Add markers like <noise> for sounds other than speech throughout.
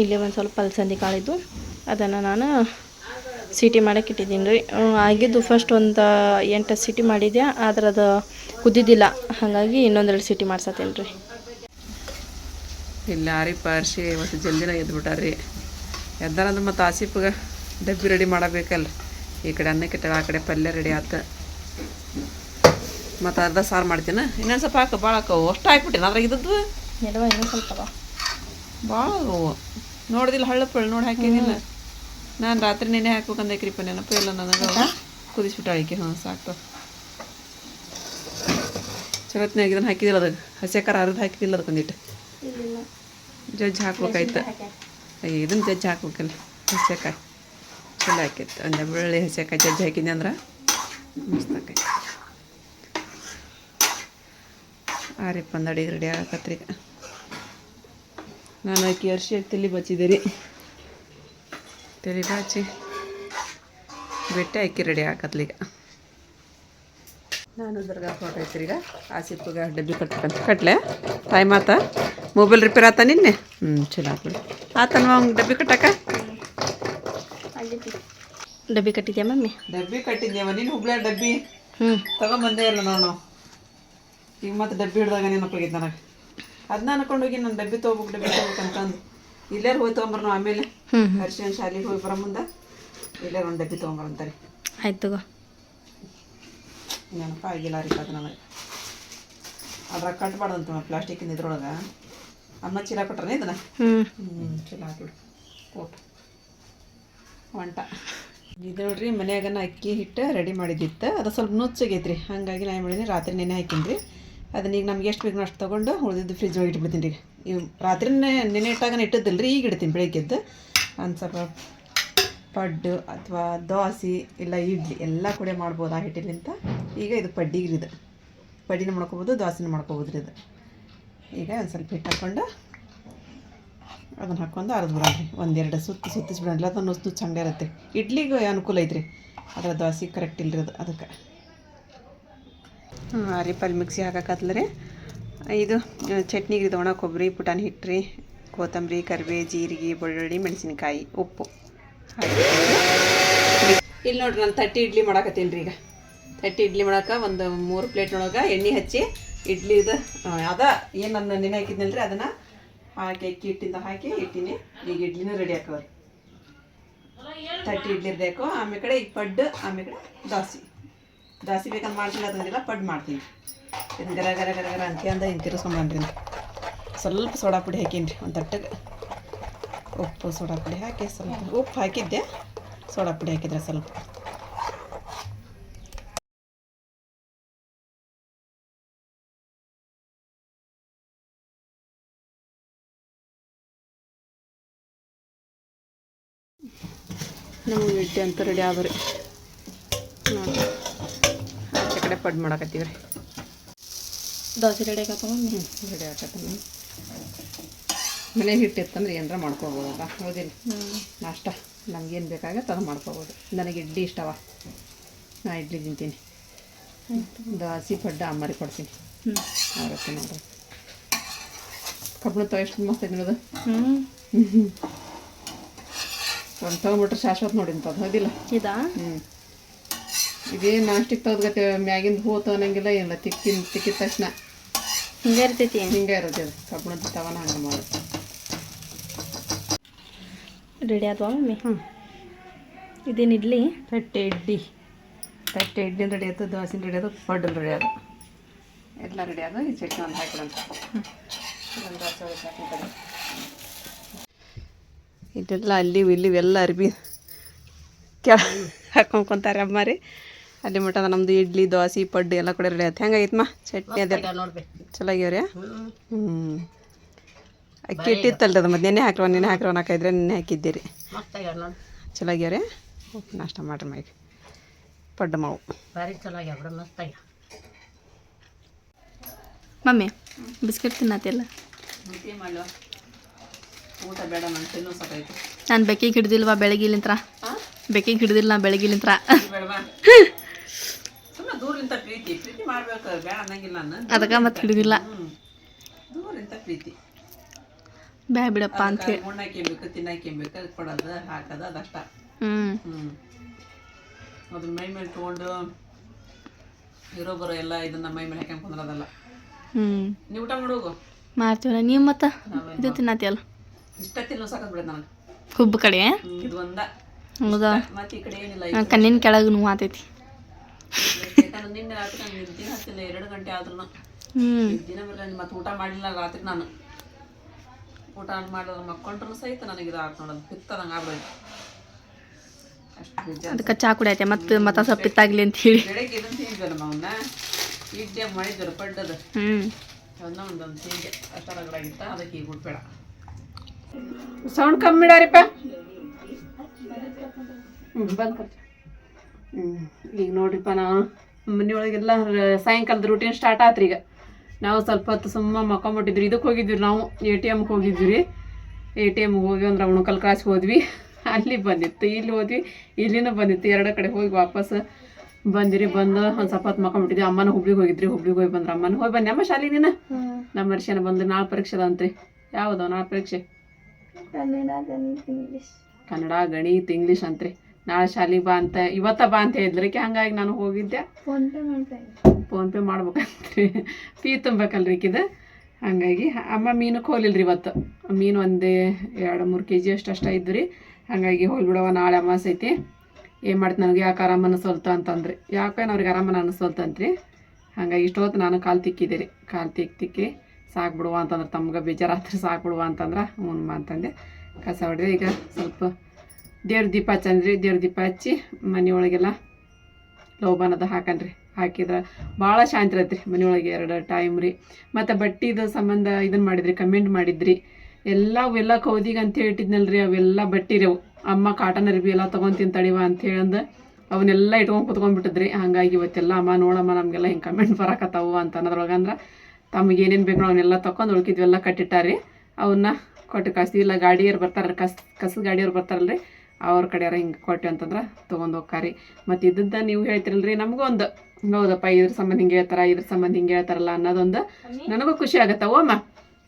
ಇಲ್ಲಿ ಒಂದು ಸ್ವಲ್ಪ ಅಲಸಂದಿ ಕಾಳಿದ್ದು. ಅದನ್ನು ನಾನು ಸಿಟಿ ಮಾಡಕ್ಕೆ ಇಟ್ಟಿದ್ದೀನಿ ರೀ. ಆಗಿದ್ದು ಫಸ್ಟ್ ಒಂದು ಎಂಟು ಸಿಟಿ ಮಾಡಿದ್ದೆ ಆದ್ರೆ ಅದು ಕುದ್ದಿದ್ದಿಲ್ಲ. ಹಾಗಾಗಿ ಇನ್ನೊಂದೆರಡು ಸಿಟಿ ಮಾಡ್ಸತ್ತೇನೆ ರೀ. ಇಲ್ಲಿ ಆರಿ ಪಾರ್ಸಿ ಮತ್ತು ಜಲ್ದಿನ ಎದ್ಬಿಟ್ಟಾರ್ರಿ. ಎದ್ದಾರಂದ್ರೆ ಮತ್ತು ಆಸಿಪ್ಗೆ ಡಬ್ಬಿ ರೆಡಿ ಮಾಡಬೇಕಲ್ಲ ಈ ಕಡೆ ಅನ್ನಕ್ಕೆ ಕೆಟ್ಟ ಆ ಕಡೆ ಪಲ್ಯ ರೆಡಿ ಆತ. ಮತ್ತು ಅರ್ಧ ಸಾರು ಮಾಡ್ತೀನಿ. ಇನ್ನೊಂದು ಸ್ವಲ್ಪ ಹಾಕ ಭಾಳ ಹಾಕವು ಅಷ್ಟು ಹಾಕ್ಬಿಟ್ಟಿನ ಅದ್ರಾಗ ಇದ್ದದ್ದು? ಇನ್ನೂ ಸ್ವಲ್ಪ. ಭಾಳ ಅವು. ನೋಡಿದಿಲ್ಲ ಹಳ್ಳ ಪಳ್ಳ ನೋಡಿ ಹಾಕಿದಿಲ್ಲ ನಾನು ರಾತ್ರಿ ನೆನೆ ಹಾಕ್ಬೇಕಂದಕ್ರಿಪ್ಪ ನೆನಪು ಇಲ್ಲ ನನಗೆ ಕುದಿಸ್ಬಿಟ್ಟಾಳಿಕೆ ಹಾಂ ಸಾಕು ಚಲೋತ್ನಾಗ ಇದನ್ನು ಹಾಕಿದಿಲ್ಲ ಅದಕ್ಕೆ ಹಸಿ ಖಾರ ಅರ್ಧ ಹಾಕಿದಿಲ್ಲ ಅದಕ್ಕೊಂದಿಟ್ಟು ಜಜ್ಜಿ ಹಾಕ್ಬೇಕಾಯ್ತು. ಅಯ್ಯ ಇದನ್ನು ಜಜ್ಜಿ ಹಾಕ್ಬೇಕಲ್ಲ ಹಸಿಕಾಯಿ ಚಲೋ ಹಾಕಿತ್ತು ಒಂದು ಬೆಳ್ಳಿ ಹಸಿಕಾಯಿ ಜಜ್ಜಿ ಹಾಕಿದ್ದೆ ಅಂದ್ರೆ ಮಸ್ತ್ ಆಕೈತಿ. ಆರಿಪ್ಪ ಒಂದು ಅಡಿಗೆ ರೆಡಿ ಆಗಕತ್ರಿ ನಾನು ಆಕಿ ಅರ್ಶಿ ತಲೆ ಬಚ್ಚಿದೆ ರೀ. ತಲೆ ಬಾಚಿ ಬೆಟ್ಟೆ ಅಕ್ಕಿ ರೆಡಿ ಹಾಕತ್ಲೀಗ ನಾನು ದರ್ಗಾ ಹೊರಟೈತ್ರಿ ಈಗ. ಆಸಿಪ್ಗೆ ಡಬ್ಬಿ ಕಟ್ಟಕಂತ ಕಟ್ಲೆ. ಟೈಮ್ ಆತ ಮೊಬೈಲ್ ರಿಪೇರ್ ಆತ ನಿನ್ನೆ? ಹ್ಞೂ ಚಲೋ ಆಗ್ಬಿಡಿ ಆತನ ಅವ್ನು ಡಬ್ಬಿ ಕಟ್ಟಕ್ಕ ಡಬ್ಬಿ ಕಟ್ಟಿದ್ಯಾ ಮಮ್ಮಿ? ಡಬ್ಬಿ ಕಟ್ಟಿದ್ಯವ. ನೀನು ಹುಬ್ಳ ಡಬ್ಬಿ? ಹ್ಞೂ ತಗೊಂಬಂದೇ ಇಲ್ಲ ನಾನು ಈಗ ಮತ್ತೆ ಡಬ್ಬಿ ಹಿಡ್ದಾಗ ನೆನಪಾಗೈತೆ ನನಗೆ. ಅದನ್ನ ಅನ್ಕೊಂಡೋಗಿ ನಾನು ಡಬ್ಬಿ ತೊಗೋಬೇಕು ಡಬ್ಬಿ ತೊಗೋಬೇಕು ಅಂತಂದು ಇಲ್ಲೇ ಹೋಗಿ ನಾವು ಆಮೇಲೆ? ಹರ್ಷನ್ ಶಾಲೆಗೆ ಹೋಗಿ ಬರೋ ಮುಂದೆ? ಇಲ್ಲೇ ಒಂದು ಡಬ್ಬಿ ತೊಗೊಂಬರಂತಾರೆ ಆಯ್ತು ತಗೋ. ನೆನಪ ಆಗಿಲ್ಲ ರೀ ಅದು ನನಗೆ. ಅದ್ರಾಗ ಕಟ್ಬಾರ್ದಂತ ಪ್ಲಾಸ್ಟಿಕ್ಕಿಂದ ಇದ್ರೊಳಗೆ. ಅಮ್ಮ ಚೀಲ ಕೊಟ್ರನೇ ಇದನ್ನ? ಹ್ಞೂ ಚೀಲ ಚಲೋ ಕೋಟ್. ಓಕೆ ಹೊಂಟ ಇದು ನೋಡ್ರಿ ಮನ್ಯಾಗನ ಅಕ್ಕಿ ಹಿಟ್ಟು ರೆಡಿ ಮಾಡಿದ್ದಿತ್ತು. ಅದು ಸ್ವಲ್ಪ ನುಚ್ಚಾಗೈತ್ರಿ. ಹಾಗಾಗಿ ನಾ ಏನು ರಾತ್ರಿ ನೆನೆ ಹಾಕಿನ್ರಿ. ರೀ ಅದನ್ನ ಈಗ ನಮ್ಗೆ ಎಷ್ಟು ಬೇಕು ಅಷ್ಟು ತೊಗೊಂಡು ಉಳಿದಿದ್ದು ಫ್ರಿಜ್ ಒಳಗೆ ಇಟ್ಬಿಡ್ತೀನಿ ರೀ. ಇವು ರಾತ್ರಿನೇ ನೆನೆ ಇಟ್ಟಾಗ ಇಟ್ಟಿದ್ದಿಲ್ಲ ರೀ ಈಗ ಇಡ್ತೀನಿ ಬೆಳಗ್ಗೆದ್ದು ಒಂದು ಸ್ವಲ್ಪ ಪಡ್ಡು ಅಥವಾ ದೋಸೆ ಇಲ್ಲ ಇಡ್ಲಿ ಎಲ್ಲ ಕೂಡ ಮಾಡ್ಬೋದು ಆ ಹಿಟ್ಟಿಲಿಂತ. ಈಗ ಇದು ಪಡ್ಡಿಗೆ ಇದು ಪಡ್ಡಿನ ಮಾಡ್ಕೊಬೋದು, ದೋಸೆನ ಮಾಡ್ಕೊಬೋದು ರೀ ಇದು. ಈಗ ಒಂದು ಸ್ವಲ್ಪ ಹಿಟ್ಟು ಹಾಕ್ಕೊಂಡು ಅದನ್ನು ಹಾಕ್ಕೊಂಡು ಅರ್ದು ಬಿಡೋಣ್ರಿ ಒಂದೆರಡು ಸುತ್ತು ಸುತ್ತಿಸ್ಬಿಡೋಣ. ಅದನ್ನು ನುಚ್ಚು ಚಂದ ಇರುತ್ತೆ. ಇಡ್ಲಿಗೆ ಅನುಕೂಲ ಐತ್ರಿ. ಅದರ ದೋಸೆ ಕರೆಕ್ಟ್ ಇಲ್ರಿ ಅದು, ಅದಕ್ಕೆ. ಅರಿಪಲ್ಲಿ ಮಿಕ್ಸಿ ಹಾಕಕತ್ಲರಿ ಇದು ಚಟ್ನಿಗೆ ಇದು ಒಣ ಕೊಬ್ಬರಿ, ಪುಟಾಣಿ ಹಿಟ್ಟು ರೀ ಕೊತ್ತಂಬರಿ, ಕರಿಬೇ, ಜೀರಿಗೆ, ಬೆಳ್ಳುಳ್ಳಿ, ಮೆಣಸಿನಕಾಯಿ, ಉಪ್ಪು. ಇಲ್ಲಿ ನೋಡ್ರಿ, ನಾನು ತಟ್ಟಿ ಇಡ್ಲಿ ಮಾಡಾಕತ್ತೀನಿ ರೀ ಈಗ. ತಟ್ಟಿ ಇಡ್ಲಿ ಮಾಡಕ್ಕೆ ಒಂದು ಮೂರು ಪ್ಲೇಟ್ನೊಳಗೆ ಎಣ್ಣೆ ಹಚ್ಚಿ ಇಡ್ಲಿದು ಅದ ಏನು ನನ್ನ ನೆನೆ ಹಾಕಿದ್ನಲ್ರಿ, ಅದನ್ನು ಹಾಕಿ, ಅಕ್ಕಿ ಹಿಟ್ಟಿಂದ ಹಾಕಿ ಇಟ್ಟಿನಿ. ಈಗ ಇಡ್ಲಿನೂ ರೆಡಿ ಹಾಕೋರಿ ತಟ್ಟಿ ಇಡ್ಲಿ ಇರಬೇಕು. ಆಮೇಲೆ ಕಡೆ ಈಗ ಪಡ್ಡು, ಆಮೇಲೆ ಕಡೆ ದೋಸೆ. ದೋಸೆ ಬೇಕಂತ ಮಾಡ್ತೀನಿ ಅದನ್ನೆಲ್ಲ ಪಡ್ಡು ಮಾಡ್ತೀನಿ. ಇದನ್ನ ಗರ ಗರ ಗರ ಗರ ಅಂತ್ಯಂದ ಹಿಂಗೆ ಸ್ವಲ್ಪ ಸೋಡಾ ಪುಡಿ ಹಾಕೀನಿ ಒಂದು ತಟ್ಟಗೆ. ಉಪ್ಪು ಸೋಡಾ ಪುಡಿ ಹಾಕಿ ಸ್ವಲ್ಪ, ಉಪ್ಪು ಹಾಕಿದ್ದೆ ಸೋಡಾ ಪುಡಿ ಹಾಕಿದ್ರೆ ಸ್ವಲ್ಪ. ನಮಗೆ ಇಡ್ಲಿ ಅಂತ ರೆಡಿ ಆದ್ರಿ. ನೋಡಿ ಕಡೆ ಪಡ್ ಮಾಡಕತ್ತೀವಿ ರೀ ದೋಸೆ ರೆಡಿ ಹ್ಞೂ ರೆಡಿ ಆಗತ್ತೆ ಮನೆ ಹಿಟ್ಟು ಇತ್ತಂದ್ರೆ ಏನಾರ ಮಾಡ್ಕೊಬೋದಲ್ಲ ಹೌದಿಲ್ಲ. ನಾಷ್ಟ ನಮ್ಗೇನು ಬೇಕಾಗತ್ತೆ ಅದು ಮಾಡ್ಕೊಬೋದು. ನನಗೆ ಇಡ್ಲಿ ಇಷ್ಟವ. ನಾ ಇಡ್ಲಿ ತಿಂತೀನಿ. ದೋಸೆ ಪಡ್ಡ ಅಮ್ಮರಿ ಕೊಡ್ತೀನಿ. ಹ್ಞೂ ಆಗುತ್ತೆ ನೋಡ್ರಿ. ಕಬ್ಬಣ ಎಷ್ಟು ಮಸ್ತ್ ಹ್ಞೂ ಒಂದು ತೊಗೊಂಬಿಟ್ರೆ ಶಾಶ್ವತ ನೋಡಿ ಅಂತದ್ದು ಹೌದಿಲ್ಲ? ಇದಾ? ಹ್ಞೂ ಇದೇ ನಾಸ್ಟಿಕ್ ತೆಗೆದ್ಗತ್ತೆ ಮ್ಯಾಗಿಂದ ಹೂ ಅನ್ನಂಗಿಲ್ಲ ಏನಿಲ್ಲ ತಿಕ್ಕಿನ ತಿಕ್ಕಿದ ತಕ್ಷಣ ಹಿಂಗೆ ಇರ್ತೈತಿ. ಹಿಂಗೆ ಇರುತ್ತೆ ಅದು ಕಬ್ಬಣದ ತವನ ಹಂಗೆ ಮಾಡಿ ರೆಡಿ ಆದ್ವಾ ಮಮ್ಮಿ? ಹ್ಞೂ ಇದೇನು ಇಡ್ಲಿ? ತಟ್ಟೆ ಇಡ್ಲಿ. ತಟ್ಟೆ ಇಡ್ಲಿ ರೆಡಿ ಆಯ್ತು ದೋಸೆ ರೆಡಿ ಆಯ್ತು ಪಡ್ಡಲ್ ರೆಡಿ ಆದ ಎಲ್ಲ ರೆಡಿ ಆದ ಈ ಚಟ್ನಿ ಒಂದು ಹಾಕಿಡಂತ ಇದೆಲ್ಲ ಅಲ್ಲಿ ಇಲ್ಲಿ ಎಲ್ಲ ಅರ್ಬಿ. ಕೆಳ ಹಾಕೊಂಡ್ಕೊಂತಾರೆ ಅಮ್ಮಾರಿ ಅಲ್ಲಿ ಮಟ ನಮ್ದು ಇಡ್ಲಿ ದೋಸೆ ಪಡ್ಡು ಎಲ್ಲ ಕೂಡ ರೆಡಿ ಆಯ್ತು ಹೆಂಗಾಗಿತ್ತಮ್ಮ ಚಟ್ನಿ ಅದೆಲ್ಲ ಚಲೋ ಆಗ್ಯಾವ್ರಿ ಹ್ಞೂ ಅಕ್ಕಿ ಇಟ್ಟಿತ್ತಲ್ರಿ ಅದು ಮತ್ತೆ ನೆನೆ ಹಾಕ್ರವ ನೆನೆ ಹಾಕ್ರವ ಹಾಕಿದ್ರೆ ನೆನೆ ಹಾಕಿದ್ದೀರಿ. ಚಲೋ ಆಗ್ಯಾವ್ರಿ ನಾಷ್ಟ ಮಾಡ್ರಿ ಮೈಗೆ. ಪಡ್ಡು ಮಾವು. ಮಮ್ಮಿ ಬಿಸ್ಕೆಟ್ ತಿನ್ನತ್ತಿಲ್ಲ ಊಟ ಬೇಡ ನಾನು ತಿನ್ನೋ ನಾನು ಬೆಕ್ಕಿಗೆ ಹಿಡ್ದಿಲ್ವಾ ಬೆಳಗಿಲಿಂತ್ರ? ಬೆಕ್ಕಿಗೆ ಹಿಡ್ದಿಲ್ಲ ನಾ ಬೆಳಗಿಲಿಂತ್ರ. <laughs> ಸುಮ್ಮನೆ ದೂರದಿಂದ ಪ್ರೀತಿ. ಪ್ರೀತಿ ಮಾಡ್ಬೇಕು ಬೇಡ ಅನ್ನಂಗಿಲ್ಲ ನಾನು. ಅದಕ್ಕೆ ಮತ್ತೆ ಹಿಡಿದಿಲ್ಲ. ಹ್ಞೂ ದೂರಲಿಂತ ಪ್ರೀತಿ. ಬ್ಯಾ ಬಿಡಪ್ಪ ಅಂತ ಹೇಳಿ ಬೇಕು ತಳ್ಪಡದ ಕೊಡೋದು ಹಾಕೋದು ಅದಷ್ಟ ಹ್ಞೂ ಹ್ಞೂ ಅದನ್ನ ಮೈ ಮೇಲೆ ತೊಗೊಂಡು ಇರೋ ಬರೋ ಎಲ್ಲ ಇದನ್ನ ಮೈ ಮೇಲೆ ಹಾಕ್ಯಂಡ್ ಕುಂದ್ರದಲ್ಲ ಹ್ಞೂ ನೀವು ಊಟ ಮಾಡೋಗು ಮಾಡ್ತೀವಲ್ಲ ನೀವು ಮತ್ತು? ಇದು ತಿನ್ನತಿಯಲ್ಲ? ಇಷ್ಟ ತಿನ್ನೋ ಸಾಕದ್ ಬಿಡ ನನಗೆ. ಹುಬ್ಬ ಕಡೆ ಇದು ಒಂದ. ಹೌದಾ? ಮತ್ತೆ ಈ ಕಡೆ ಏನಿಲ್ಲ ಕಣ್ಣಿನ ಕೆಳಗೆ ನೋವು ಆತೈತಿ. ನಿನ್ನೆ ರಾತ್ರಿ ನಾನು ನಿದ್ದಿನ ಹತ್ತಿಲ್ಲ ಎರಡು ಗಂಟೆ ಆದ್ರೂ. ಹ್ಞೂ ದಿನ ಮೇಲೆ ಮತ್ತೆ ಊಟ ಮಾಡಿಲ್ಲ ರಾತ್ರಿ ನಾನು. ಊಟ ಮಾಡಿದ್ರೆ ಮಕ್ಕೊಂಡ್ರು ಸಹಿತ ನನಗೆ ಇದು ಆತ್ ನೋಡೋದು ಪಿತ್ತದಂಗೆ ಆಗ್ಬೇಕು ಅಷ್ಟು ಬೇಜಾರು ಅದಕ್ಕೆ ಚಾ ಕುಡಿಯತ್ತೆ ಮತ್ತೆ ಮತ ಸ್ವಲ್ಪ ಪಿತ್ತಾಗ್ಲಿ ಅಂತ ಹೇಳಿ. ಬೆಳಗ್ಗೆ ಇದನ್ನು ತಿಂದ್ವಲ್ಲ ಅವನ್ನ ಇಡ್ಡೆ ಮಾಡಿದ್ರು ಪಡ್ಡದ ಹ್ಞೂ ಅದನ್ನ ಒಂದೊಂದು ತಿಂದೆ. ಅಷ್ಟರಾಗಿತ್ತ ಅದಕ್ಕೆ ಈಗ ಬಿಡ್ಬೇಡ ಸೌಂಡ್ ಕಮ್ಮಿ ಬಿಡಾರಿಪ್ಪ ಹ್ಞೂ ಬಂದ್ ಹ್ಞೂ ಈಗ ನೋಡ್ರಿಪ್ಪ ನಾವು ಮನೆಯೊಳಗೆಲ್ಲ ಸಾಯಂಕಾಲದ ರೂಟೀನ್ ಸ್ಟಾರ್ಟ್ ಆತ್ರಿ ಈಗ ನಾವು ಸ್ವಲ್ಪ ಹೊತ್ತು ಸುಮ್ಮ ಮಕ್ಕೊಂಬಿಟ್ಟಿದ್ರಿ ಇದಕ್ಕೆ ಹೋಗಿದ್ವಿ ನಾವು. ಎ ಟಿ ಎಮ್ಗೆ ಹೋಗಿದ್ವಿ. ರೀ ಎ ಟಿ ಎಮ್ಗೆ ಹೋಗಿ ಅಂದ್ರೆ ಉಣಕಲ್ ಕ್ರಾಸ್ಗೆ ಹೋದ್ವಿ. <laughs> ಅಲ್ಲಿ ಬಂದಿತ್ತು. ಇಲ್ಲಿ ಹೋದ್ವಿ. ಇಲ್ಲಿನೂ ಬಂದಿತ್ತು. ಎರಡು ಕಡೆ ಹೋಗಿ ವಾಪಸ್ ಬಂದಿರಿ. ಬಂದು ಒಂದು ಸ್ವಲ್ಪ ಹೊತ್ತು ಮಕ್ಕೊಂಬಿಟ್ಟಿದ್ವಿ. ಅಮ್ಮನ ಹುಬ್ಳಿಗೆ ಹೋಗಿದ್ರಿ. ಹುಬ್ಳಿಗೆ ಹೋಗಿ ಬಂದ್ರೆ ಅಮ್ಮನ ಹೋಗಿ ಬನ್ನಿ. ಅಮ್ಮ ಶಾಲೆ ನೀನು? ನಮ್ಮ ವರ್ಷನ ಬಂದು ನಾಳೆ ಪರೀಕ್ಷೆ ಅದಂತ್ರಿ ಯಾವ್ದು? ನಾಳೆ ಪರೀಕ್ಷೆ? ಕನ್ನಡ ಗಣಿತ ಇಂಗ್ಲೀಷ್ ಅಂತ್ರಿ. ನಾಳೆ ಶಾಲಿ ಬಾ ಅಂತ ಇವತ್ತ ಬಾ ಅಂತ ಹೇಳಿದ್ರಿಕೆ ಹಂಗಾಗಿ ನಾನು ಹೋಗಿದ್ದೆ. ಫೋನ್ಪೇ ಮಾಡ್ಬೇಕಂತ್ರಿ. ಫೀ ತುಂಬಬೇಕಲ್ರಿ ಈಕಿದು. ಹಾಗಾಗಿ ಅಮ್ಮ ಮೀನಕ್ಕೆ ರೀ ಇವತ್ತು. ಮೀನು ಒಂದೇ ಎರಡು ಮೂರು ಕೆ ಜಿ ಅಷ್ಟು ಅಷ್ಟ ಇದ್ದು ರೀ ಹಾಗಾಗಿ ಹೋಗ್ಬಿಡವ ನಾಳೆ ಅಮಾವಾಸ್ಯೆ ಐತಿ ಏನು ಮಾಡ್ತು ನನಗೆ? ಯಾಕೆ ಆರಾಮ ಅಂತಂದ್ರೆ ಅಂತಂದ್ರಿ. ಯಾಕೆ ಅವ್ರಿಗೆ ಆರಾಮನ ಅನಿಸೋಲ್ತಂತ್ರಿ. ಹಾಗಾಗಿ ಇಷ್ಟೊತ್ತು ನಾನು ಕಾಲು ತಿಕ್ಕಿದೆ ರೀ ಕಾಲು ತಿಕ್ಕಿ ತಿಕ್ಕಿ ಸಾಕು ಬಿಡುವ ಅಂತಂದ್ರೆ ತಮ್ಗೆ ಬೇಜಾರಾತ್ರಿ ಸಾಕು ಬಿಡುವ ಅಂತಂದ್ರೆ ಹ್ಞೂ ಅಂತಂದೆ ಕಸ ಹೊಡೆದೆ ಈಗ ಸ್ವಲ್ಪ ದೇವ್ರ ದೀಪ ಹಚ್ಚಂದ್ರಿ ದೇವ್ರ ದೀಪ ಹಚ್ಚಿ ಮನೆಯೊಳಗೆಲ್ಲ ಲೋಬಾನದ ಹಾಕನ್ರಿ. ಹಾಕಿದ್ರೆ ಭಾಳ ಶಾಂತಿ ಇರತ್ತೆ ರೀ ಮನೆಯೊಳಗೆ ಎರಡು ಟೈಮ್ ರೀ. ಮತ್ತು ಬಟ್ಟಿದು ಸಂಬಂಧ ಇದನ್ನು ಮಾಡಿದ್ರಿ ಕಮೆಂಟ್ ಮಾಡಿದ್ರಿ. ಎಲ್ಲ ಅವೆಲ್ಲ ಕೌದಿಗೆ ಅಂತ ರೀ ಅವೆಲ್ಲ ಬಟ್ಟಿ ರೀ ಅವು. ಅಮ್ಮ ಕಾಟನ್ ಅರ್ಬಿ ಎಲ್ಲ ತೊಗೊಂತೀನಿ ತಡಿವ ಅಂತ ಹೇಳಂದು ಅವನ್ನೆಲ್ಲ ಇಟ್ಕೊಂಡು ಕುತ್ಕೊಂಡ್ಬಿಟ್ಟಿದ್ರಿ ಹಾಗಾಗಿ ಇವತ್ತೆಲ್ಲ ಅಮ್ಮ, ನೋಡಮ್ಮ ನಮಗೆಲ್ಲ ಹಿಂಗೆ ಕಮೆಂಟ್ ಬರಕತ್ತಾವು ಅಂತ ಅನ್ನೋದ್ರೊಳಗಂದ್ರೆ ತಮಗೆ ಏನೇನು ಬೇಕು ಅವನ್ನೆಲ್ಲ ತೊಗೊಂಡು ಉಳ್ಕಿದ್ವೆಲ್ಲ ಕಟ್ಟಿಟ್ಟಾರಿ. ಅವನ್ನ ಕೊಟ್ಟು ಕಸಿ ಇಲ್ಲ ಗಾಡಿಯವ್ರು ಬರ್ತಾರೆ, ಕಸ್, ಕಸದ ಗಾಡಿಯವ್ರು ಬರ್ತಾರಲ್ರಿ. ಅವ್ರ ಕಡೆಯಾರ ಹಿಂಗೆ ಕೊಟ್ಟೆ ಅಂತಂದ್ರೆ ತೊಗೊಂಡು ಹೋಗ್ಕಾರಿ. ಮತ್ತು ಇದ್ದದ್ದು ನೀವು ಹೇಳ್ತಿರಲ್ರಿ, ನಮಗೂ ಒಂದು. ಹೌದಪ್ಪ, ಇದ್ರ ಸಂಬಂಧ ಹಿಂಗೆ ಹೇಳ್ತಾರ, ಇದ್ರ ಸಂಬಂಧ ಹಿಂಗೆ ಹೇಳ್ತಾರಲ್ಲ ಅನ್ನೋದೊಂದು ನನಗೂ ಖುಷಿ ಆಗುತ್ತೆ ಓಮ್ಮ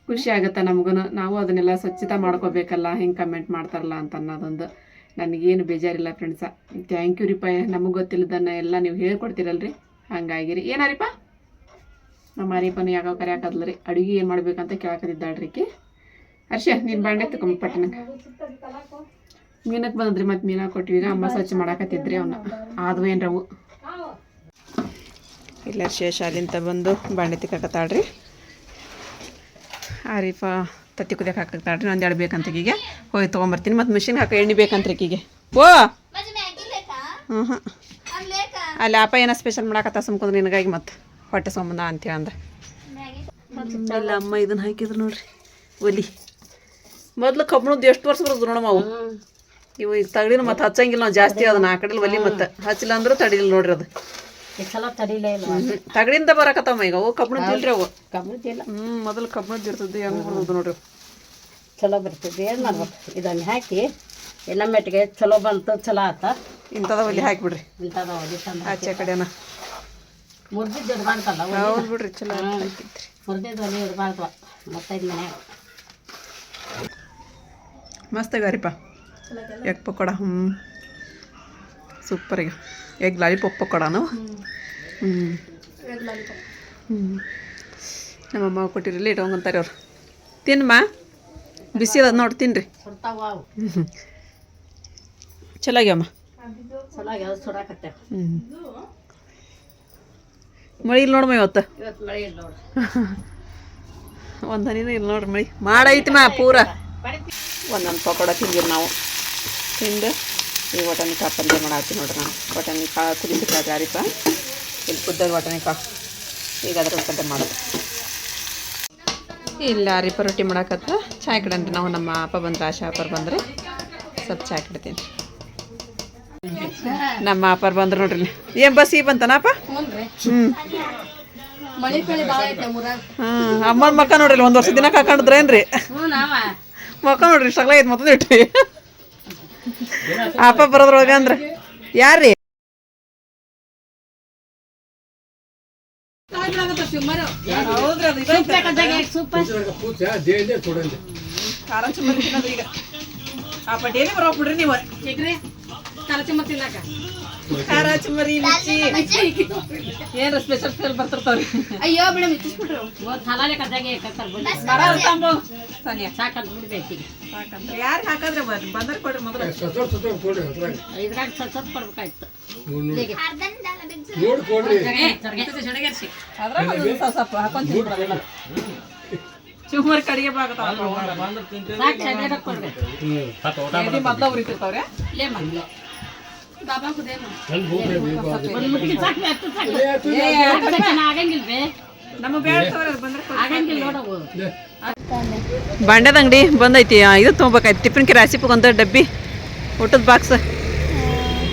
ಖುಷಿ ಆಗುತ್ತೆ ನಮಗೂ ನಾವು ಅದನ್ನೆಲ್ಲ ಸ್ವಚ್ಛತೆ ಮಾಡ್ಕೋಬೇಕಲ್ಲ, ಹಿಂಗೆ ಕಮೆಂಟ್ ಮಾಡ್ತಾರಲ್ಲ ಅಂತ ಅನ್ನೋದೊಂದು. ನನಗೇನು ಬೇಜಾರಿಲ್ಲ ಫ್ರೆಂಡ್ಸ ಥ್ಯಾಂಕ್ ಯು ರೀಪ, ನಮಗೆ ಗೊತ್ತಿಲ್ಲದನ್ನ ಎಲ್ಲ ನೀವು ಹೇಳ್ಕೊಡ್ತೀರಲ್ರಿ. ಹಂಗಾಗಿರಿ. ಏನಾರಿಪ್ಪ ನಮ್ಮ ಅರಿಪನು ಯಾಕೋ ಕರೆಯಾಕದ್ಲ ರೀ ಅಡುಗೆ ಏನು ಮಾಡ್ಬೇಕಂತ ಕೇಳಕತ್ತಿದ್ದಾಳ್ರಿ ಕಿ ಹರ್ಷ ನೀನು ಬಾಂಡೆ ತಗೊಂಬ ನಂಗೆ ಮೀನಕ್ಕೆ ಬಂದ್ರಿ ಮತ್ತೆ ಮೀನಾ ಕೊಟ್ವಿ ಈಗ ಅಮ್ಮ ಸ್ವಚ್ಛ ಮಾಡಾಕತ್ತಿದ್ರಿ ಅವನ್ನ ಆದ್ವು ಏನ್ರವು ಇಲ್ಲ ಶೇಷಾಲಿಂತ ಶಾಲಿಂತ ಬಂದು ಬಾಂಡೆ ತಿಕ್ಕಾಕತ್ತಾಳ್ರಿ ಆರೀಫ ತತ್ತಿ ಕುದಿಯಕ್ಕೆ ಹಾಕತ್ತಾಳ್ರಿ ಒಂದು ಎರಡು ಬೇಕಂತ ಈಗ ಹೋಗಿ ತೊಗೊಂಬರ್ತೀನಿ ಮತ್ತು ಮಿಷಿನ್ ಹಾಕಿ ಎಣ್ಣೆ ಬೇಕಂತ ಈಗೆ ಓ! ಹ್ಞೂ ಹ್ಞೂ ಅಲ್ಲಿ ಅಪ್ಪ ಏನೋ ಸ್ಪೆಷಲ್ ಮಾಡಾಕತ್ತ ಸುಮ್ಕೊಂಡ್ರೆ ನಿನಗಾಗಿ ಮತ್ತೆ ಹೊಟ್ಟೆ ಸಂಬಂಧ ಅಂತೇಳಿ ಅಂದ್ರೆ. ಇಲ್ಲ ಅಮ್ಮ ಇದನ್ನ ಹಾಕಿದ್ರು ನೋಡ್ರಿ ಒಲಿ. ಮೊದ್ಲು ಕಬ್ಬಣದ್ದು ಎಷ್ಟು ವರ್ಷ ಬರೋದು ನೋಡಮ್ಮ ಅವು? ಇವು ಈಗ ತಗಡಿನ ಮತ್ತೆ ಹಚ್ಚಂಗಿಲ್ಲ ನಾವು ಜಾಸ್ತಿ ಅದನ್ನ ಆ ಕಡೆಲಿ ಒಲಿ ಮತ್ತೆ ಹಚ್ಚಿಲ್ಲ ಅಂದ್ರೆ ತಡಿಲಿಲ್ಲ ನೋಡ್ರಿ ಅದು. ಚಲೋ ತಡಿಲೇ ಇಲ್ಲ ತಗಡಿಂದ ಬರಕತ್ತಮ್ಮ ಈಗ ಅವು ಕಬ್ಬಣದ ಇಲ್ರಿ ಅವು. ಹ್ಮ್ ಹ್ಞೂ ಮೊದಲು ಕಬ್ಬಣದ ಇರ್ತದೆ ಹೆಂಗೆ ಬರ್ತದೆ ನೋಡ್ರಿ. ಚಲೋ ಬರ್ತದೆ ಏನು ಮಾಡ್ಬೇಕು? ಇದನ್ನ ಹಾಕಿ ಎಲ್ಲ ಮೆಟ್ಟಿಗೆ ಚಲೋ ಬಂತು ಚಲೋ ಆತ. ಇಂಥದ ಒಲಿ ಹಾಕಿಬಿಡ್ರಿ. ಇಂಥದ ಒಲಿ ಆಚೆ ಕಡೆನ. ಮುರ್ದಿದ್ದು ಇಡ್ಬಾರ್ದಲ್ಲ ಹೌದು ಬಿಡ್ರಿ ಚಲೋ ಹಾಕಿದ್ರಿ ಮುರ್ದಿದ್ದು ಒಲಿ ಇಡಬಾರ್ದು. ಮತ್ತೆ ಇದು ಮನ್ಯಾಗ. ಮಸ್ತ್ ಅಗಾರಿಪ್ಪ ಎಗ್ ಪಕೋಡ ಹ್ಞೂ ಸೂಪರ್ ಈಗ. ಎಗ್ ಲಾಲಿಪಾಪ್ ನಾವು ಹ್ಞೂ ಹ್ಞೂ ನಮ್ಮಮ್ಮ ಕೊಟ್ಟಿರಲಿ ಇಟ್ಕೊಂತಾರೆ ಅವ್ರು. ತಿನ್ನಮ್ಮ ಬಿಸಿ ಅದ ನೋಡಿ ತಿನ್ರಿ. ಹ್ಞೂ <laughs> ಚಲೋ ಆಗ್ಯಾವಮ್ಮ ಚಲೋ ಯಾವ್ದು ಸುಡಾಕತ್ತೆ. ಹ್ಞೂ ಮಳೆ ಇಲ್ಲ ನೋಡಮ್ಮ ಇವತ್ತು? <laughs> ಒಂದು ಹನಿನೂ ಇಲ್ಲ ನೋಡ್ರಿ ಮಳೆ. ಮಾಡೈತಿ ಮಾ ಪೂರ ಒಂದೊಂದು ಪಕೋಡ ತಿಂದಿರಿ ನಾವು. ತಿಂದು ಈ ವಟಾಣಿ ಕಾಳು ಪಲ್ಯ ಮಾಡಾತ್ತಿ ನೋಡ್ರಿ ನಾವು ವಟಾಣಿ ಕಾಳು ಕುದಿಸಿಟ್ಟಾಗ್ರಿ ಅರಿಪ ಇಲ್ಲಿ ಕುದ್ದಾಗ ವಟಾಣಿ ಕಾಳು. ಈಗ ಅದ್ರ ಪಲ್ಯ ಮಾಡೋದು ಇಲ್ಲ ರೀಪ ರೊಟ್ಟಿ ಮಾಡಾಕತ್ತ ಚಾಯ್ ಕಡನ್ರಿ ನಾವು ನಮ್ಮ ಅಪ್ಪ ಬಂದ್ರೆ ಆಶಾ ಅಪ್ಪರ್ ಬಂದ್ರೆ. ಸ್ವಲ್ಪ ಚಾಯ್ ಕಡ್ತೀನಿ. ನಮ್ಮ ಅಪ್ಪರ್ ಬಂದ್ರು ನೋಡ್ರಿ ಏನು ಬಸ್ ಈ ಬಂತನಪ್ಪ ಹ್ಞೂ ಹ್ಮ್. ಅಮ್ಮನ ಮಕ್ಕ ನೋಡ್ರಿ ಒಂದ್ ವರ್ಷ ದಿನ ಕಾಕೊಂಡಿದ್ರೇನ್ರಿ ಮಕ್ಕ ನೋಡ್ರಿ ಸಗಲ ಐತ್ ಮತ್ತೊಂದು ಇಟ್ರಿ ಅಪ್ಪ ಬರೋದ್ರೊಳಗ ಅಂದ್ರ ಯಾರ್ರಿ ನೀವು ಖಾರ ಚುಮರಿ ಮಿರ್ಚಿ. ಏನ್ರ ಸ್ಪೆಷಲ್ ಸ್ಪೆಷಲ್ ಬರ್ತಿರ್ತಾವ್ರಿ? ಅಯ್ಯೋ ಮೇಡಮ್ ಇಟ್ಟಿಸ್ಬಿಟ್ರು ಹಲಾಲೆ ಕದ್ದಾಗೆ ಮರ ತಾಂಬು ಸಾನಿಯಾ ಸಾಕಂತ ಬಿಡ್ಬೇಕು ಸಾಕಂತ. ಯಾರು ಹಾಕಾದ್ರೆ ಬಂದ್ರೆ ಕೊಡ್ರಿ ಮೊದಲು. ಇದ್ರಾಗ ಸ್ವಲ್ಪ ಸ್ವಲ್ಪ ಕೊಡ್ಬೇಕಾಯ್ತು. ಅದ್ರಾಗ ಒಂದು ಸ್ವಲ್ಪ ಹಾಕೊಂಡ್ ತಿನ್ಬಿಡೋದು ಚುಮ್ಮರಿ ಕಡಿಗೆ ಬಾಗತಾವ ಸಾಕು ಚೆನ್ನಾಗಿ ಮೊದ್ಲ ಉರಿತಿರ್ತಾವ್ರೆ ಲೇ ಬಾಬಾ ಕುದೇಮ. ಒಂದು ಮುಟ್ಟಿ ಸಾಕು ಅಷ್ಟು ಸಾಕು. ಏ, ಸಾಕು, ಆಗಂಗಿಲ್ಲ ಬೇ ನಮ್ಮ ಬೇಡ ಬಂದ್ರೆ ಆಗಂಗಿಲ್ಲ ನೋಡವು ಬಾಂಡ್ಯದ ಅಂಗಡಿ ಬಂದೈತಿ. ಇದು ತಗೋಬೇಕಾಯ್ತು. ಟಿಫಿನ್ ಕಿರ ಹಸಿಪಕ್ಕೆ ಒಂದು ಡಬ್ಬಿ. ಊಟದ ಬಾಕ್ಸ್.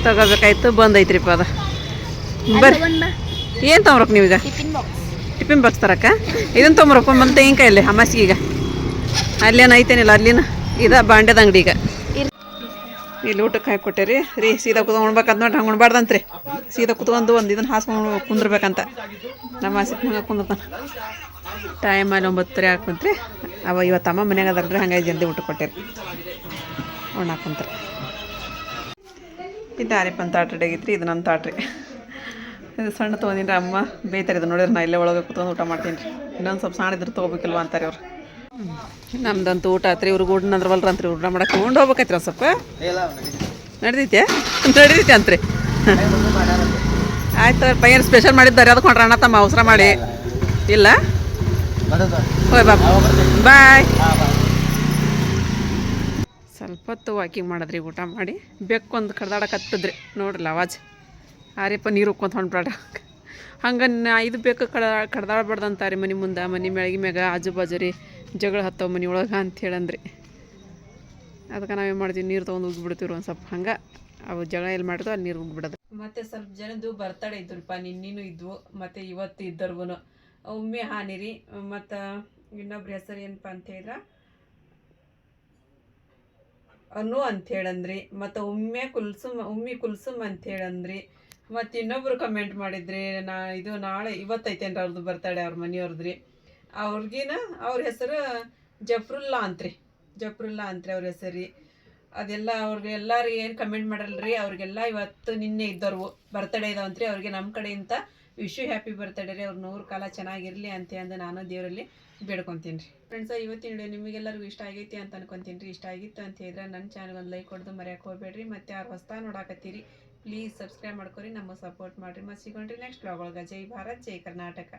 ತಗೋಬೇಕಾಯ್ತು. ಬಂದೈತ್ರಿಪ್ಪ ಅದ. ಬರ್ರಿ. ಏನು ತೊಗೊಂಬರಕ್ಕೆ ನೀವೀಗ? Tiffin box. ಟಿಫಿನ್ ಬಾಕ್ಸ್ ತರಕ ಇದನ್ನು ತೊಗೊಂಬರಪ್ಪ ಮತ್ತೆ ತೆಂಗಿನಕಾಯಲ್ಲಿ ಅಮಾಸಿಗೆ ಈಗ ಅಲ್ಲೇನು ಐತೇನಿಲ್ಲ ಅಲ್ಲಿನ. ಇದ ಬಾಂಡ್ಯದ ಅಂಗಡಿ ಈಗ. ಇಲ್ಲಿ ಊಟಕ್ಕೆ ಹಾಕಿ ಕೊಟ್ಟೇರಿ. ರೀ, ಸೀದಾ ಕುತ್ಕೊಂಡು ಉಣ್ಬೇಕಂತ ನೋಡಿ ಹಂಗೆ ಉಣ್ಬಾರ್ದಂತ್ರಿ. ಸೀದಾ ಕುತ್ಕೊಂಡು ಒಂದು ಇದನ್ನು ಹಾಸ್ಕೊಂಡು ಕುಂದ್ರಬೇಕಂತ. ನಮ್ಮ ಹಂಗೆ ಕುಂದಿರ್ತಾನೆ. ಟೈಮ್ ಅಲ್ಲಿ ಒಂಬತ್ತರೆ ಹಾಕೊಂತ್ರಿ ಅವ ಇವತ್ತು ಅಮ್ಮ ಮನ್ಯಾಗ ಅದಲ್ರಿ ಹಂಗಾಗಿ ಜಲ್ದಿ ಊಟ ಕೊಟ್ಟೇರಿ. ಉಣ್ಣಾಕ ಕುಂತ್ರಿ. ಇದು ಆರಿಪ್ಪನ ತಾಟ್ ರೆಡಿ ಆಗೈತ್ರಿ? ಇದು ನನ್ನ ತಾಟ್ರಿ ಇದು ಸಣ್ಣ ತೊಗೊಂಡಿನ್ರಿ ಅಮ್ಮ. ಬೇಯ್ತಾರೆ ಇದು ನೋಡಿದ್ರೆ ನಾ ಇಲ್ಲೇ ಒಳಗೆ ಕುತ್ಕೊಂಡು ಊಟ ಮಾಡ್ತೀನಿ ರೀ. ಇನ್ನೊಂದು ಸ್ವಲ್ಪ ಸಣ್ಣ ಇದ್ರೆ ತೊಗೋಬೇಕಿಲ್ವ ಅಂತಾರೆ ಅವ್ರು. ನಮ್ದಂತೂ ಊಟ ಆತ್ರಿ, ಇವ್ರಿಗೆ ಊಟ ಅಂದ್ರವಲ್ರಿ ಅಂತ್ರಿ, ಊಟ ಮಾಡಕ್ಕೆ ಉಂಡು ಹೋಗ್ಬೇಕೈತ್ರಿ ಒಂದು ಸ್ವಲ್ಪ. ನಡ್ದೈತೆ ನಡೀತೈತೆ ಅಂತ್ರಿ. ಆಯ್ತು ಪೈಯನ್ ಸ್ಪೆಷಲ್ ಮಾಡಿದ್ದಾರೆ, ಅದಕ್ಕೆ ಹೊಂಟ್ರ ಅಣ್ಣ ತಮ್ಮ ಅವಸರ ಮಾಡಿ. ಇಲ್ಲ? ಹೋಯ್ ಬಾಬ್ ಬಾಯ್. ಸ್ವಲ್ಪ ಹೊತ್ತು ವಾಕಿಂಗ್ ಮಾಡಿದ್ರಿ, ಊಟ ಮಾಡಿ. ಬೆಕ್ಕೊಂದು ಕಡ್ದಾಡಕತ್ತದ್ರಿ ನೋಡ್ರಲ್ಲ ಅವಾಜ್ ಆರಿಪ್ಪ ನೀರು ಉಕ್ಕೊಂತ ಹೊಂಟ್ಬಿಡ ಹಂಗೆ ಇದು ಬೇಕು ಕಡ, ಕಡ್ದಾಡ್ಬಾರ್ದಂತಾರೆ ಮನೆ ಮುಂದೆ, ಮನೆ ಮ್ಯಾಳಿಗೆ ಮ್ಯಾಗ, ಆಜು ಬಾಜು ರೀ. ಜಗಳ ಹತ್ತವ ಮನೆ ಒಳಗೆ ಅಂತ ಹೇಳಂದ್ರಿ. ಅದಕ್ಕೆ ನಾವೇನು ಮಾಡ್ತೀವಿ, ನೀರು ತೊಗೊಂಡು ಉಗ್ಬಿಡ್ತೀವಿ ಒಂದು ಸ್ವಲ್ಪ ಹಂಗೆ. ಅವು ಜಗಳ ಎಲ್ಲಿ ಮಾಡಿದ್ರು ಅಲ್ಲಿ ನೀರು ಉಗ್ಬಿಡೋದು ಮತ್ತೆ ಸ್ವಲ್ಪ ಜನದ್ದು ಬರ್ತಡೆ ಇದ್ರಪ್ಪ ನಿನ್ನಿನೂ ಇದ್ವು, ಮತ್ತು ಇವತ್ತು ಇದ್ದರ್ಗು ಒಮ್ಮೆ ಹಾನಿ ರೀ ಮತ್ತು ಇನ್ನೊಬ್ರ ಹೆಸರು ಏನಪ್ಪ ಅಂತ ಹೇಳಿದ್ರೆ? ಅನು ಅಂತ ಹೇಳಂದ್ರಿ, ಮತ್ತು ಒಮ್ಮೆ ಕುಲ್ಸುಮ್ ಉಮ್ಮಿ ಕುಲ್ಸುಮ್ ಅಂತ ಹೇಳಂದ್ರಿ. ಮತ್ತು ಇನ್ನೊಬ್ರು ಕಮೆಂಟ್ ಮಾಡಿದ್ರಿ ನಾ ಇದು ನಾಳೆ ಇವತ್ತೈತೇನ್ರಿ ಅವ್ರದ್ದು ಬರ್ತಡೆ ಅವ್ರ ಮನೆಯವ್ರದ್ರಿ. ಅವ್ರಿಗಿನ ಅವ್ರ ಹೆಸರು ಜಫ್ರುಲ್ಲಾ ಅಂತ್ರಿ. ಜಫ್ರುಲ್ಲಾ ಅಂತ್ರಿ ಅವ್ರ ಹೆಸರು ರೀ. ಅದೆಲ್ಲ ಅವ್ರಿಗೆ ಎಲ್ಲರೂ ಏನು ಕಮೆಂಟ್ ಮಾಡಲ್ರಿ, ಅವ್ರಿಗೆಲ್ಲ ಇವತ್ತು ನಿನ್ನೆ ಇದ್ದವ್ರು ಬರ್ತಡೇ ಇದಾವಂತ್ರಿ, ಅವ್ರಿಗೆ ನಮ್ಮ ಕಡೆಯಿಂದ ವಿಶ್ ಯು ಹ್ಯಾಪಿ ಬರ್ತಡೇ ರೀ, ಅವ್ರು ನೂರು ಕಾಲ ಚೆನ್ನಾಗಿರಲಿ ಅಂತ ಅಂದು ನಾನು ದೇವರಲ್ಲಿ ಬೇಡ್ಕೊತೀನಿ ರೀ. ಫ್ರೆಂಡ್ಸ್ ಇವತ್ತಿನ ವಿಡಿಯೋ ನಿಮಗೆಲ್ಲರಿಗೂ ಇಷ್ಟ ಆಗೈತಿ ಅಂತ ಅನ್ಕೊತೀನಿ ರೀ. ಇಷ್ಟ ಆಗಿತ್ತು ಅಂತ ಹೇಳಿದ್ರೆ ನನ್ನ ಚಾನಲ್ ಒಂದು ಲೈಕ್ ಕೊಡ್ದು ಮರೆಯಕ್ಕೆ ಹೋಗ್ಬೇಡ್ರಿ. ಮತ್ತು ಯಾರು ಹೊಸ್ತಾ ನೋಡಾಕತ್ತೀರಿ ಪ್ಲೀಸ್ ಸಬ್ಸ್ಕ್ರೈಬ್ ಮಾಡ್ಕೊರಿ ನಮ್ಮ ಸಪೋರ್ಟ್ ಮಾಡಿರಿ. ಮತ್ತು ಸಿಗೋಣ್ರಿ ನೆಕ್ಸ್ಟ್ ಬ್ಲಾಗ್ ಜೈ ಭಾರತ್, ಜೈ ಕರ್ನಾಟಕ.